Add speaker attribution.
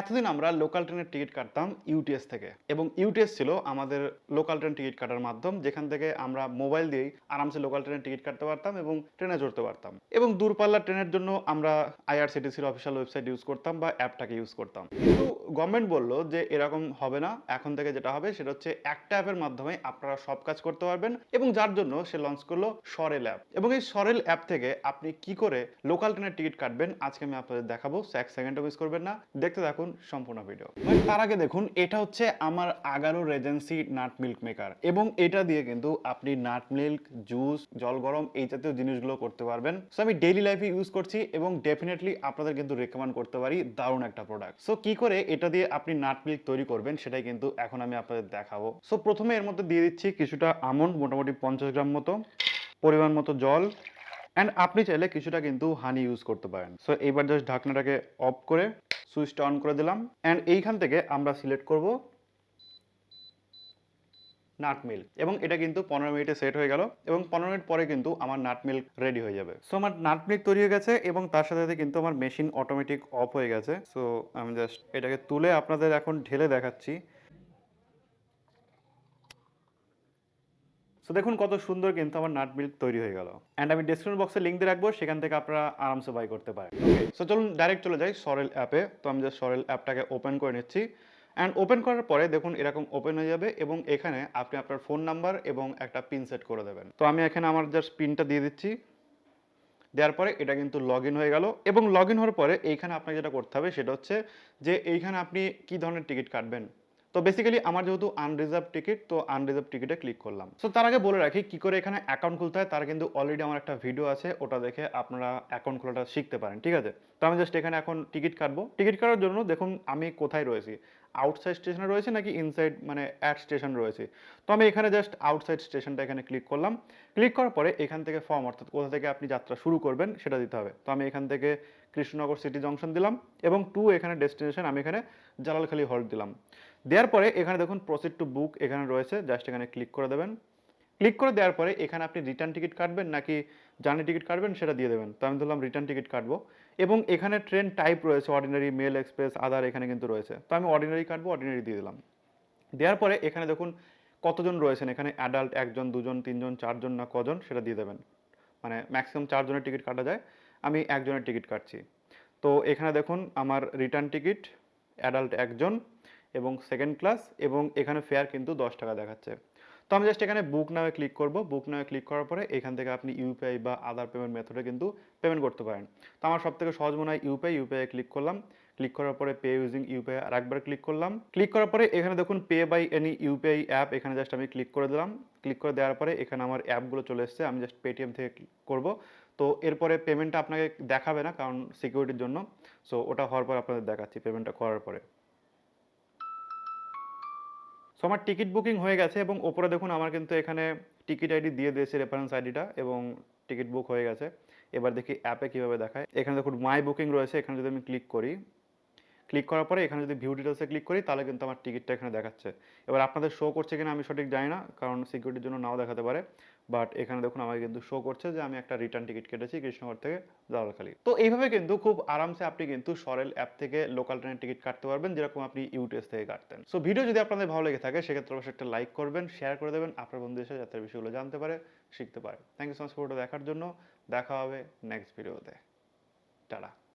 Speaker 1: এতদিন আমরা লোকাল ট্রেনের টিকিট কাটতাম ইউটিএস থেকে। এবং ইউটিএস ছিল আমাদের লোকাল ট্রেন টিকিট কাটার মাধ্যম, যেখান থেকে আমরা মোবাইল দিয়েই আরামসে লোকাল ট্রেনের টিকিট কাটতে পারতাম এবং ট্রেনে চড়তে পারতাম। এবং দূরপাল্লার ট্রেনের জন্য আমরা আইআরসিটিসির অফিসিয়াল ওয়েবসাইট ইউজ করতাম বা অ্যাপটাকে ইউজ করতাম। কিন্তু গভর্নমেন্ট বলল যে এরকম হবে না, এখন থেকে যেটা হবে সেটা হচ্ছে একটা অ্যাপের মাধ্যমে আপনারা সব কাজ করতে পারবেন এবং যার জন্য সে লঞ্চ করল সরেল অ্যাপ এবং এই সরেল অ্যাপ থেকে আপনি কি করে লোকাল ট্রেনের টিকিট কাটবেন, আজকে আমি আপনাদের দেখাবো। এক সেকেন্ডও মিস করবেন না। দেখতে থাকুন সম্পূর্ণ ভিডিও তার আগে দেখুন, এটা হচ্ছে আমার Agaro regency nut milk maker এবং এটা দিয়ে কিন্তু আপনি নাট মিল্ক জুস জল গরম এই জাতীয় জিনিসগুলো করতে পারবেন। সো আমি ডেইলি লাইফে ইউজ করছি এবং ডেফিনেটলি আপনাদের কিন্তু রেকমেন্ড করতে পারি দারুণ একটা প্রোডাক্ট সো কি করে এটা দিয়ে আপনি নাট মিল্ক তৈরি করবেন সেটাই কিন্তু এখন আমি আপনাদের দেখাবো। সো প্রথমে এর মধ্যে দিয়ে দিচ্ছি কিছুটা আমন্ড, মোটামুটি পঞ্চাশ গ্রাম মতো পরিমাণ মতো জল। অ্যান্ড আপনি চাইলে কিছুটা কিন্তু হানি ইউজ করতে পারেন। সো এইবার জাস্ট ঢাকনাটাকে অফ করে সুইচটা অন করে দিলাম। অ্যান্ড এইখান থেকে আমরা সিলেক্ট করব নাট মিল্ক এবং এটা কিন্তু পনেরো মিনিটে সেট হয়ে গেল এবং পনেরো মিনিট পরে কিন্তু আমার নাট মিল্ক রেডি হয়ে যাবে। সো আমার নাট মিল্ক তৈরি হয়ে গেছে এবং তার সাথে সাথে কিন্তু আমার মেশিন অটোমেটিক অফ হয়ে গেছে। সো আমি জাস্ট এটাকে তুলে আপনাদের এখন ঢেলে দেখাচ্ছি। সো দেখুন কত সুন্দর কিন্তু আমার নাট মিল্ক তৈরি হয়ে গেল। অ্যান্ড আমি ডিসক্রিপশন বক্সে লিঙ্ক দিয়ে রাখব, সেখান থেকে আপনারা আরামসে বাই করতে পারেন। সো চলুন ডাইরেক্ট চলে যাই সরেল অ্যাপে তো আমি জাস্ট সরেল অ্যাপটাকে ওপেন করে নিচ্ছি। অ্যান্ড ওপেন করার পরে দেখুন এরকম ওপেন হয়ে যাবে এবং এখানে আপনি আপনার ফোন নাম্বার এবং একটা পিন সেট করে দেবেন। তো আমি এখানে আমার জাস্ট পিনটা দিয়ে দিচ্ছি। দেওয়ার পরে এটা কিন্তু লগ হয়ে গেল এবং লগ হওয়ার পরে এইখানে আপনাকে যেটা করতে হবে সেটা হচ্ছে যে এইখানে আপনি কি ধরনের টিকিট কাটবেন? তো বেসিক্যালি আমার যেহেতু আনরিজার্ভ টিকিট তো আনরিজার্ভ টিকিটে ক্লিক করলাম। সো তার আগে বলে রাখি, কি করে এখানে অ্যাকাউন্ট খুলতে হয়, তার কিন্তু অলরেডি আমার একটা ভিডিও আছে, ওটা দেখে আপনারা অ্যাকাউন্ট খোলাটা শিখতে পারেন, ঠিক আছে? তো আমি জাস্ট এখানে এখন টিকিট কাটবো। টিকিট কাটার জন্য দেখুন, আমি কোথায় রয়েছি? আউটসাইড স্টেশনে রয়েছে নাকি ইনসাইড মানে অ্যাট স্টেশন রয়েছে? তো আমি এখানে জাস্ট আউটসাইড স্টেশনটা এখানে ক্লিক করলাম। ক্লিক করার পরে এখান থেকে ফর্ম অর্থাৎ কোথা থেকে আপনি যাত্রা শুরু করবেন, সেটা দিতে হবে। তো আমি এখান থেকে কৃষ্ণনগর সিটি জংশন দিলাম এবং টু এখানে ডেস্টিনেশন আমি এখানে জালালখালি হল্ট দিলাম। দেওয়ার পরে এখানে দেখুন প্রসিড টু বুক এখানে রয়েছে জাস্ট এখানে ক্লিক করে দেবেন। ক্লিক করে দেওয়ার পরে এখানে আপনি রিটার্ন টিকিট কাটবেন নাকি জার্নি টিকিট কাটবেন সেটা দিয়ে দেবেন। তো আমি ধরলাম রিটার্ন টিকিট কাটবো। এবং এখানে ট্রেন টাইপ রয়েছে অর্ডিনারি মেল এক্সপ্রেস আদার এখানে কিন্তু রয়েছে। তো আমি অর্ডিনারি কাটবো অর্ডিনারি দিয়ে দিলাম। দেওয়ার পরে এখানে দেখুন কতজন রয়েছেন? এখানে অ্যাডাল্ট একজন, দুজন, তিনজন, চারজন না কজন সেটা দিয়ে দেবেন। মানে ম্যাক্সিমাম চারজনের টিকিট কাটা যায়। আমি একজনের টিকিট কাটছি। তো এখানে দেখুন আমার রিটার্ন টিকিট অ্যাডাল্ট একজন এবং সেকেন্ড ক্লাস এবং এখানে ফেয়ার কিন্তু দশ টাকা দেখাচ্ছে। তো আমি জাস্ট এখানে বুক নামে ক্লিক করব। বুক নামে ক্লিক করার পরে এখান থেকে আপনি ইউপিআই বা আদার পেমেন্ট মেথডে কিন্তু পেমেন্ট করতে পারেন। তো আমার সব থেকে সহজ মনে হয় ইউপিআই ইউপিআই ক্লিক করলাম। ক্লিক করার পরে পে ইউজিং ইউপিআই আর একবার ক্লিক করলাম। ক্লিক করার পরে এখানে দেখুন pay by any UPI app এখানে জাস্ট আমি ক্লিক করে দিলাম। ক্লিক করে দেওয়ার পরে এখানে আমার অ্যাপগুলো চলে এসছে। আমি জাস্ট পেটিএম থেকে করব। তো এরপরে পেমেন্টটা আপনাকে দেখাবে না কারণ সিকিউরিটির জন্য। সো ওটা হওয়ার পর আপনাদের দেখাচ্ছি পেমেন্টটা করার পরে। সো আমার টিকিট বুকিং হয়ে গেছে এবং ওপরে দেখুন আমার কিন্তু এখানে টিকিট আইডি দিয়ে দিয়েছে রেফারেন্স আইডিটা এবং টিকিট বুক হয়ে গেছে। এবার দেখি অ্যাপে কীভাবে দেখায়। এখানে দেখুন মাই বুকিং রয়েছে। এখানে যদি আমি ক্লিক করি ক্লিক করার পরে এখানে যদি ভিউ ডিটেলসে ক্লিক করি, তাহলে কিন্তু আমার টিকিটটা এখানে দেখাচ্ছে। এবার আপনাদের শো করছে কিনা আমি সঠিক জানি না, কারণ সিকিউরিটির জন্য নাও দেখাতে পারে। বাট এখানে দেখুন আমাকে কিন্তু শো করছে যে আমি একটা রিটার্ন টিকিট কেটেছি কৃষ্ণনগর থেকে জালালখালি। তো এইভাবে কিন্তু খুব আরামসে আপনি কিন্তু সরেল অ্যাপ থেকে লোকাল ট্রেনের টিকিট কাটতে পারবেন, যেরকম আপনি ইউটিএস থেকে কাটতেন। সো ভিডিও যদি আপনাদের ভালো লেগে থাকে, সেক্ষেত্রে অবশ্যই একটা লাইক করবেন শেয়ার করে দেবেন, আপনার বন্ধুদের সাথে যাতে বিষয়গুলো জানতে পারে, শিখতে পারে। থ্যাংক ইউ সো মাচ ভিডিওটা দেখার জন্য। দেখা হবে নেক্সট ভিডিওতে টাটা।